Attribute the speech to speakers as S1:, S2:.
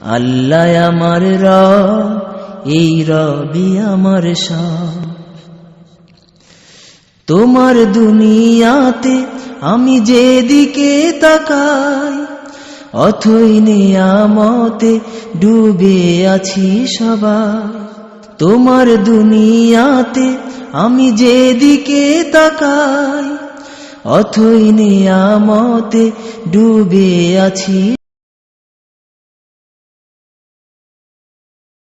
S1: আল্লাহ আমার র এই রবি আমার সব। তোমার দুনিয়াতে আমি যেদিকে তাকাই, অথই নিয়ামতে ডুবে আছি সবাই। তোমার দুনিয়াতে আমি যেদিকে তাকাই, অথই নিয়ামতে ডুবে আছি